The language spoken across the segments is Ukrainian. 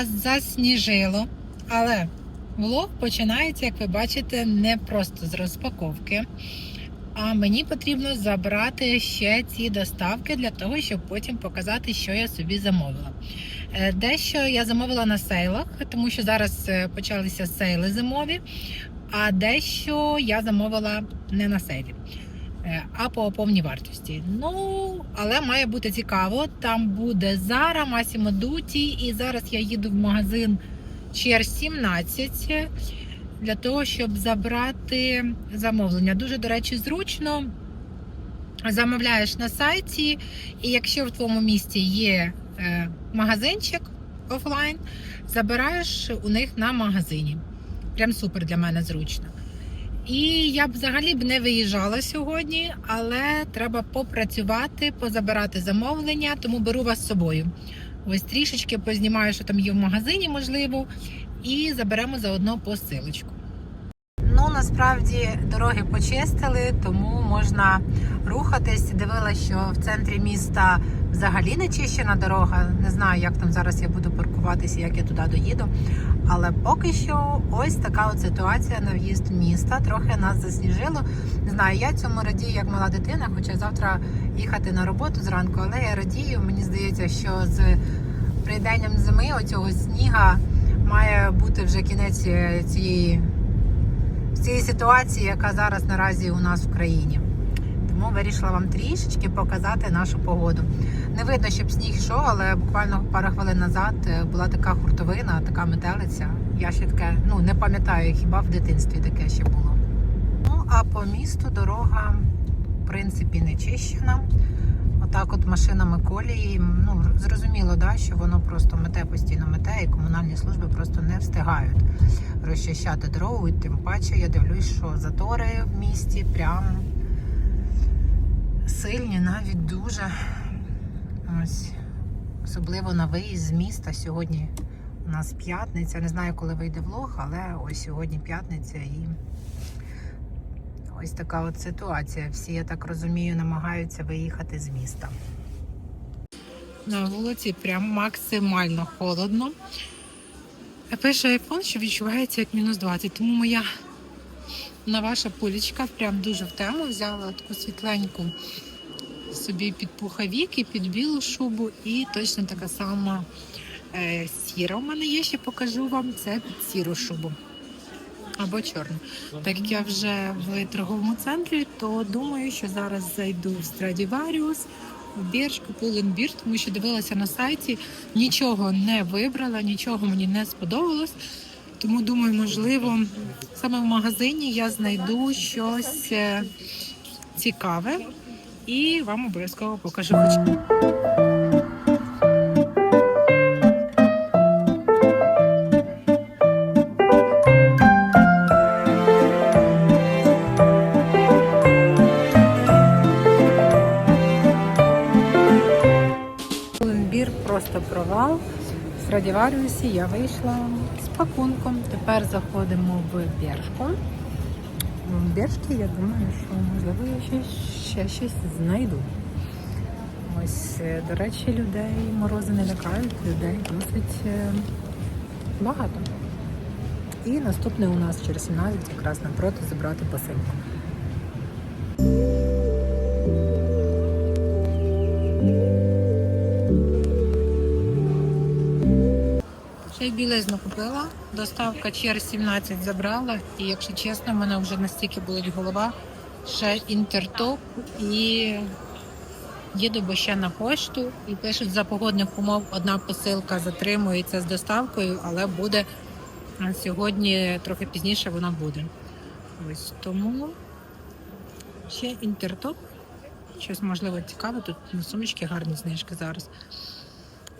нас засніжило, але влог починається, як ви бачите, не просто з розпаковки. А мені потрібно забрати ще ці доставки для того, щоб потім показати, що я собі замовила. Е, Дещо я замовила на сейлах, тому що зараз е, почалися сейли зимові, а дещо я замовила не на сейлі, а по повній вартості. Ну, але має бути цікаво. Там буде Zara, Massimo Dutti, і зараз я їду в магазин Чер 17 для того, щоб забрати замовлення. Дуже, до речі, зручно. Замовляєш на сайті, і якщо в твоєму місті є е, магазинчик офлайн, забираєш у них на магазині. Прям супер для мене зручно. І я б взагалі б не виїжджала сьогодні, але треба попрацювати, позабирати замовлення, тому беру вас з собою. Ось трішечки познімаю, що там є в магазині, можливо, і заберемо заодно посилочку. Ну, насправді дороги почистили, тому можна рухатись. Дивилася, що в центрі міста взагалі не чищена дорога. Не знаю, як там зараз я буду паркуватися, як я туди доїду. Але поки що ось така от ситуація на в'їзд міста. Трохи нас засніжило. Не знаю, я цьому радію як мала дитина, хоча завтра їхати на роботу зранку, але я радію. Мені здається, що з прийденням зими оцього сніга має бути вже кінець е, цієї цієї ситуації, яка зараз наразі у нас в країні. Тому вирішила вам трішечки показати нашу погоду. Не видно, щоб сніг йшов, але буквально пару хвилин назад е, була така хуртовина, така метелиця. Я ще таке ну не пам'ятаю, хіба в дитинстві таке ще було. Ну а по місту дорога в принципі не чищена. Отак, от машинами колії. Ну зрозуміло, да, що воно просто мете постійно мете, і комунальні служби просто не встигають розчищати дорогу. І тим паче я дивлюсь, що затори в місті прям сильні, навіть дуже. Ось. Особливо на виїзд з міста. Сьогодні у нас п'ятниця. Не знаю, коли вийде влог, але ось сьогодні п'ятниця і ось така от ситуація. Всі, я так розумію, намагаються виїхати з міста. На вулиці прям максимально холодно. Пише iPhone, що відчувається як мінус 20, тому моя новаша полічка прям дуже в тему. Взяла таку світленьку собі під пуховік і під білу шубу, і точно така сама е, сіра у мене є, ще покажу вам. Це під сіру шубу. Або чорну. Так як я вже в торговому центрі, то думаю, що зараз зайду в Stradivarius, в Бірж, куплю линбір, тому що дивилася на сайті, нічого не вибрала, нічого мені не сподобалось. Тому думаю, можливо, саме в магазині я знайду щось е, цікаве і вам обов'язково покажу. Просто провал. В Страдіваріусі я вийшла з пакунком. Тепер заходимо в Бершку. В Бершки, я думаю, що можливо я ще, ще щось знайду. Ось, е, до речі, людей морози не лякають, людей досить е, багато. І наступний у нас через 17 якраз напроти забрати посилку. Й білизну купила, доставка через 17 забрала, і якщо чесно, в мене вже настільки болить голова, ще інтертоп і їду бо ще на пошту і пишуть за погодних умов одна посилка затримується з доставкою, але буде сьогодні трохи пізніше вона буде. Ось тому ще інтертоп. Щось можливо цікаве. Тут на сумочки гарні знижки зараз.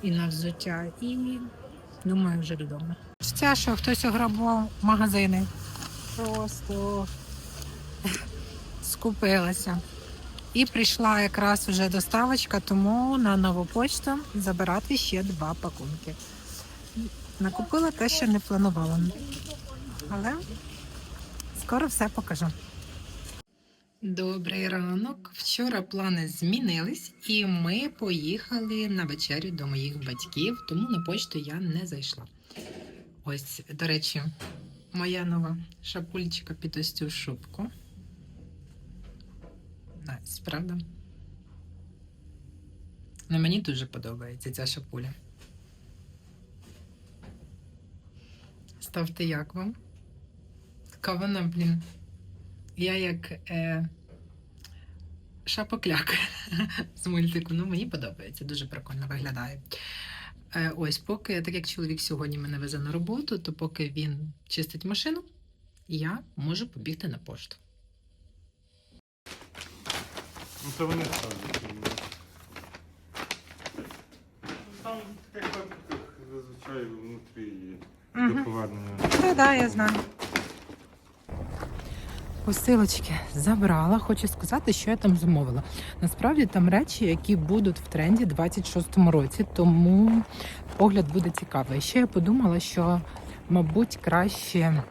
І на взуття. І думаю, вже додому. Це що хтось ограбував магазини. Просто скупилася. І прийшла якраз вже доставочка, тому на нову почту забирати ще два пакунки. Накупила те, що не планувала. Але скоро все покажу. Добрий ранок. Вчора плани змінились, і ми поїхали на вечерю до моїх батьків, тому на почту я не зайшла. Ось, до речі, моя нова шапульчика під ось цю шубку. Найс, правда? Ну, мені дуже подобається ця шапуля. Ставте як вам? Така вона, блін. Я як е, шапокляк з мультику. Ну, мені подобається, дуже прикольно виглядає. Е, ось, поки, так як чоловік сьогодні мене везе на роботу, то поки він чистить машину, я можу побігти на пошту. Ну це вони ставлять. Там папка зазвичай внутрі є. До повернення. Так, да, я знаю. Посилочки забрала. Хочу сказати, що я там замовила. Насправді там речі, які будуть в тренді 26-му році, тому огляд буде цікавий. Ще я подумала, що, мабуть, краще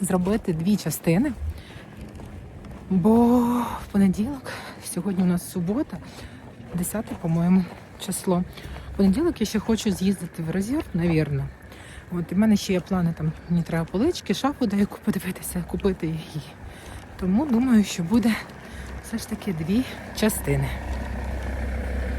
зробити дві частини. Бо в понеділок, сьогодні у нас субота, 10, по-моєму, число. В понеділок я ще хочу з'їздити в Розір, навірно. От в мене ще є плани, там мені треба полички, шафу деяку подивитися, купити її. Тому думаю, що буде все ж таки дві частини.